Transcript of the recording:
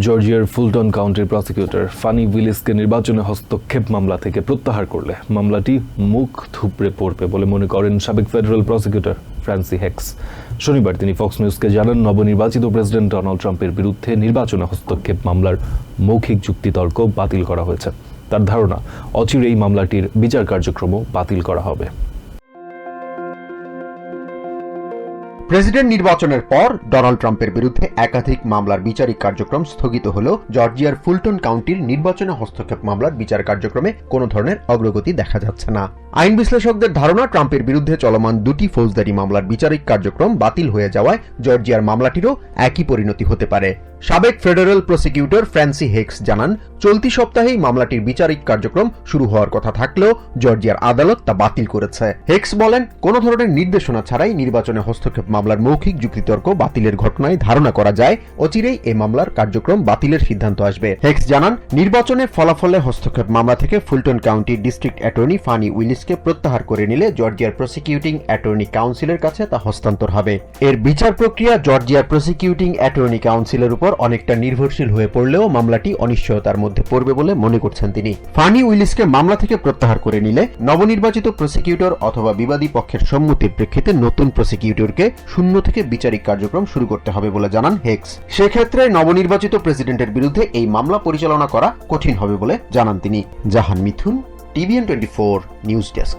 জর্জিয়ার Fulton কাউন্টির prosecutor Fani উইলিসকে নির্বাচনে হস্তক্ষেপ মামলা থেকে প্রত্যাহার করলে মামলাটি মুখ থুপড়ে পড়বে বলে মনে করেন সাবেক ফেডারেল প্রসিকিউটর ফ্রান্সি হেক্স। শনিবার তিনি ফক্স নিউজকে জানান, নবনির্বাচিত প্রেসিডেন্ট ডোনাল্ড ট্রাম্পের বিরুদ্ধে নির্বাচনে হস্তক্ষেপ মামলার মৌখিক যুক্তিতর্ক বাতিল করা হয়েছে। তার ধারণা অচিরে এই মামলাটির বিচার কার্যক্রমও বাতিল করা হবে। প্রেসিডেন্ট নির্বাচনের পর ডোনাল্ড ট্রাম্পের বিরুদ্ধে একাধিক মামলার বিচারিক কার্যক্রম স্থগিত হল। জর্জিয়ার ফুলটন কাউন্টির নির্বাচনে হস্তক্ষেপ মামলার বিচার কার্যক্রমে কোনো ধরনের অগ্রগতি দেখা যাচ্ছে না। আইন বিশ্লেষকদের ধারণা, ট্রাম্পের বিরুদ্ধে চলমান দুটি ফৌজদারি মামলার বিচারিক কার্যক্রম বাতিল হয়ে যাওয়ায় জর্জিয়ার মামলাটিরও একই পরিণতি হতে পারে। সাবেক ফেডারেল প্রসিকিউটর ফ্রান্সি হেক্স জানান, চলতি সপ্তাহেই মামলাটির বিচারিক কার্যক্রম শুরু হওয়ার কথা থাকলেও জর্জিয়ার আদালত তা বাতিল করেছে। হেক্স বলেন, কোন ধরনের নির্দেশনা ছাড়াই নির্বাচনে হস্তক্ষেপ মামলার মৌখিক যুক্তিতর্ক বাতিলের ঘটনায় ধারণা করা যায়, অচিরেই এই মামলার কার্যক্রম বাতিলের সিদ্ধান্ত আসবে। হেক্স জানান নির্বাচনের ফলাফলে হস্তক্ষেপ মামলা থেকে Fulton County district attorney Fani উইলিসকে প্রত্যাহার করে নিলে জর্জিয়ার প্রসিকিউটিং অ্যাটর্নি কাউন্সিলের কাছে তা হস্তান্তর হবে। এর বিচার প্রক্রিয়া জর্জিয়ার প্রসিকিউটিং অ্যাটর্নি কাউন্সিলের উপর অনেকটা নির্ভরশীল হয়ে পড়লেও মামলাটি অনিশ্চয়তার মধ্যে পড়বে বলে মনে করছেন তিনি। ফানি উইলিসকে মামলা থেকে প্রত্যাহার করে নিলে নবনির্বাচিত প্রসিকিউটর অথবা বিবাদী পক্ষের সম্মতির প্রেক্ষিতে নতুন প্রসিকিউটরকে শূন্য থেকে বিচারিক কার্যক্রম শুরু করতে হবে বলে জানান হেক্স। সেক্ষেত্রে নবনির্বাচিত প্রেসিডেন্টের বিরুদ্ধে এই মামলা পরিচালনা করা কঠিন হবে বলে জানান তিনি। Jahan Mithun, TVN twenty four, news desk.